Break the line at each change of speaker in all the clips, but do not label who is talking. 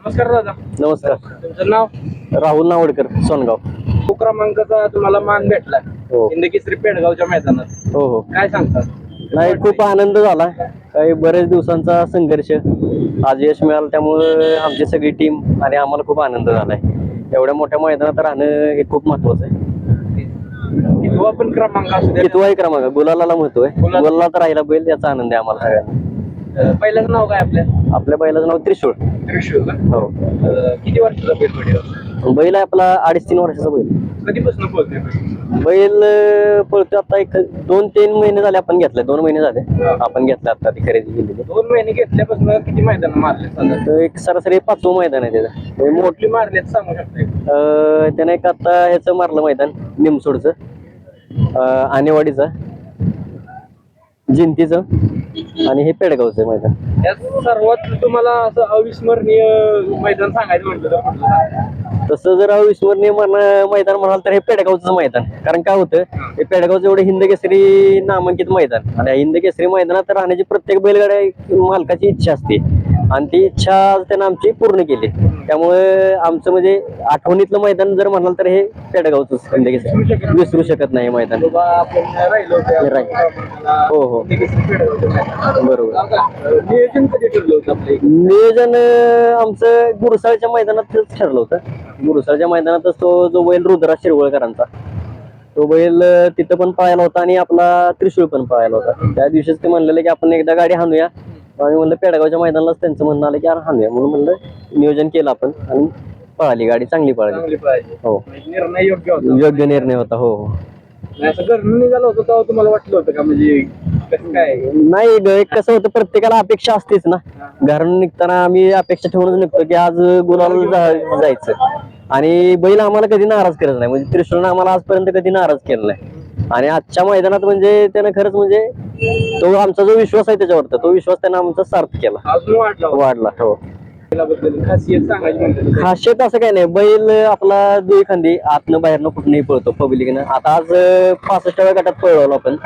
नमस्कार दादा.
नमस्कार.
तुमचं नाव?
राहुल नावडकर सोनगाव.
तो क्रमांकाचा तुम्हाला मान भेटला
हो.
हिंदकेसरी पेडगावच्या मैदानात.
हो हो.
काय सांगतात
नाही खूप आनंद झाला काही बरेच दिवसांचा संघर्ष आज यश मिळालं त्यामुळे आमची सगळी टीम आणि आम्हाला खूप आनंद झालाय. एवढ्या मोठ्या मैदानात राहणं हे खूप महत्वाचं आहे.
कितवा पण क्रमांक असू द्या
कितवाही क्रमांक गुलालाला महत्त्व आहे.
गुलाल.
गुलाला राहिला बैल याचा आनंद आहे आम्हाला सगळ्यांना.
पहिल्याचं नाव काय आपल्या
आपल्या बैलाचं नाव त्रिशूळ. हो.
अं, किती वर्षाचा बैल पडेल
बैल आहे आपला अडीच तीन वर्षाचा बैल.
कधीपासून बोलतोय
बैल? अं, पळतो आता एक दोन तीन महिने झाले आपण घेतलाय दोन महिने झाले. आपण घेतला आता ती खरेदी केलेली.
दोन महिने घेतल्यापासून किती मैदान मारले साधारण
तर एक सरासरी पाचवं मैदान आहे त्याचं. म्हणजे मोठ
मोठली मारले सांगू शकता?
अं, त्याने एक आता ह्याचं मारलं मैदान निमसोडचं. अं, आणेवाडीचं. जिंतीचं. आणि हे पेडगावचं मैदान.
यात सर्वात तुम्हाला असं अविस्मरणीय मैदान सांगायचं म्हटलं तर कुठलं?
तसं जर अविस्मरणीय मैदान म्हणाल तर हे पेडगावचं मैदान. कारण काय होतं हे पेडगावचं एवढं हिंदकेसरी नामांकित मैदान. आणि हिंदकेसरी मैदानात राहण्याची प्रत्येक बैलगाड्या मालकाची इच्छा असते. आणि ती इच्छा त्यानं आमची पूर्ण केली. त्यामुळे आमचं म्हणजे आठवणीतलं मैदान जर म्हणाल तर हे पेडगावचं हिंद विसरू शकत नाही मैदान. हो, हो. बरोबर.
नियोजन
आमचं गुरुसाळच्या मैदानातच ठरलं होतं. गुरुसाळच्या मैदानातच तो जो बैल रुद्रा शिरवळकरांचा तो बैल तिथं पण पळायला होता आणि आपला त्रिशूळ पण पळायला होता. त्या दिवशीच ते म्हणलेलं की आपण एकदा गाडी हाणूया. आम्ही म्हणलं पेडगावच्या मैदानालाच त्यांचं म्हणणं आलं की यार हाणूया. म्हणून म्हणलं नियोजन केलं आपण आणि पळाली गाडी चांगली पळाली. हो.
निर्णय योग्य
योग्य निर्णय होता हो हो.
असं निघालं होतं तेव्हा तुम्हाला वाटलं होतं का? म्हणजे कसं काय?
नाही ग, एक कसं होतं प्रत्येकाला अपेक्षा असतेच ना. घरून निघताना आम्ही अपेक्षा ठेवूनच निघतो की आज गुलाला जा- जायचं. आणि बैल आम्हाला कधी नाराज करत नाही. म्हणजे त्रिशूळनं आम्हाला आजपर्यंत कधी नाराज केलं नाही. आणि आजच्या मैदानात म्हणजे त्यानं खरंच म्हणजे तो आमचा जो विश्वास आहे त्याच्यावर तो विश्वास त्यानं आमचा सार्थ केला.
अजून वाढला
हो.
खासियत
असं काही नाही. बैल आपला दुई खांदी आतनं बाहेरनं कुठूनही पळतो पब्लिकनं आता आज पासष्टाव्या गटात पळवलो आपण.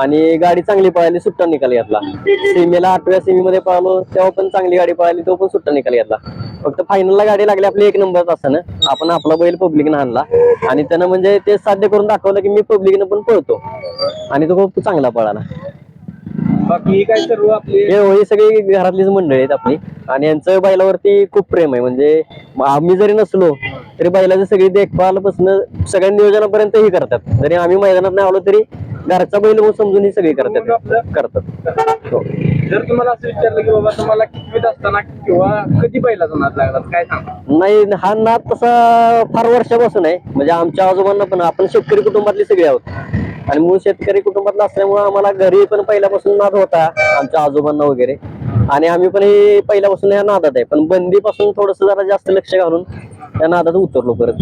आणि गाडी चांगली पळाली सुट्टा निकाल घेतला. सीमेला आठव्या सीमेमध्ये पळालो तेव्हा पण चांगली गाडी पळाली तो पण सुट्टा निकाल घेतला. फक्त फायनलला गाडी लागली आपली एक नंबर असताना. आपण आपला बैल पब्लिकनं आणला. आणि त्यानं म्हणजे ते साध्य करून दाखवलं की मी पब्लिकनं पण पळतो. आणि तो खूप चांगला पळाला.
बाकी काय सर्व आपले
हे ही सगळी घरातलीच मंडळी आहेत आपली. आणि यांचं बैलावरती खूप प्रेम आहे. म्हणजे आम्ही जरी नसलो तरी बैलाची सगळी देखभालपासून सगळ्या नियोजनापर्यंत ही करतात. जरी आम्ही मैदानात नाही आलो तरी घरचा बैल म्हणून समजून ही सगळी करतात. करतात. हो.
जर तुम्हाला असं विचारलं की बाबा तुम्हाला कितवीत असताना किंवा कधी बैलाचा नाद लागला काय सांगा
नाही हा नाद तसा फार वर्षापासून आहे. म्हणजे आमच्या आजोबांना पण आपण शेतकरी कुटुंबातले सगळे आहोत. आणि मूळ शेतकरी कुटुंबातला असल्यामुळे आम्हाला घरी पण पहिल्यापासून नाद होता आमच्या आजोबांना वगैरे. आणि आम्ही पण हे पहिल्यापासून या नादात आहे. पण बंदीपासून थोडस जरा जास्त लक्ष घालून या नादात उतरलो परत.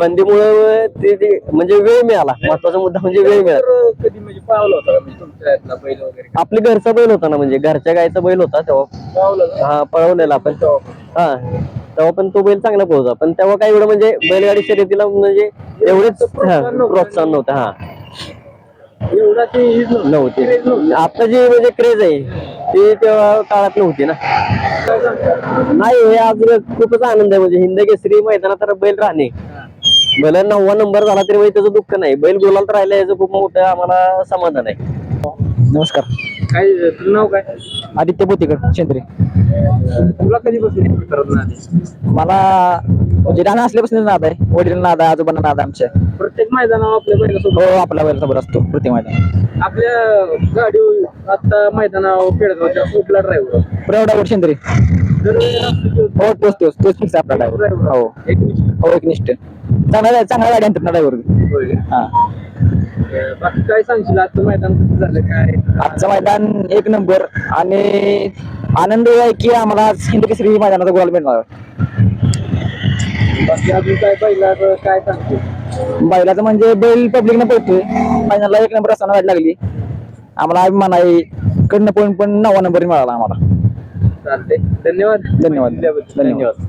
बंदीमुळे हे
ते ते म्हणजे वेळ मिळाला. महत्त्वाचा मुद्दा म्हणजे वेळ मिळाला.
म्हणजे पावलं होतं का म्हणजे
आपली घरचा बैल होता ना म्हणजे घरच्या गायचा बैल होता तेव्हा? हा पळवलेला आपण. हा. तेव्हा पण तो बैल चांगला पोहोचा पण तेव्हा काय एवढं म्हणजे बैलगाडी शर्यतीला म्हणजे एवढेच हा, प्रोत्साहन नव्हतं हा.
एवढा ते हेच नव्हतं.
नव्हते.
क्रेज नव्हतं.
आता जी म्हणजे क्रेज आहे ती तेव्हा काळात नव्हती ना? नाही हे आज खूपच आनंद आहे. म्हणजे हिंद केसरी मैदानात तर बैल राहणे. बैल नववा नंबर झाला तरी म्हणजे त्याचं दुःख नाही. बैल गुलाल राहिलं याचं खूप मोठं आम्हाला समाधान आहे.
नमस्कार.
काय तुझं नाव काय?
आदित्य बोतीकर शेंद्रे.
तुला कधीपासून करत नाही?
मला म्हणजे लहान असल्यापासून नाद आहे. वडील नाद आहे आजोबांना नाद आहे आमच्या
प्रत्येक मैदानावर आपल्या बैलासोबत
हो आपला बैल असतो प्रत्येक मैदान
आपल्या गाडी आता मैदानावर पेडगावच्या कुठला ड्रायव्हर
प्रौढावर शेंद्रे
जर
हो तोच तोच तोच फिक्स आपला ड्रायव्हर हो.
एक निश्चित.
हो एकनिष्ठ चांगला चांगला गाडी आणतात ना ड्रायव्हर
होय. का?
हा.
अं, बाकी काय सांगशील? आजचं मैदान कसं झालं? काय?
आजचं मैदान एक नंबर आणि आनंद आहे की आम्हाला आज हिंद केसरी मैदानाचा गोल मिळणार?
बाकी अजून काय
बैलाचं म्हणजे बैल पब्लिकनं पळतोय. फायनलला एक नंबर असताना गाडी लागली. आम्हाला अभिमान आहे कडनं पण पण नवा नंबर मिळाला आम्हाला.
चालते धन्यवाद.
धन्यवाद. धन्यवाद.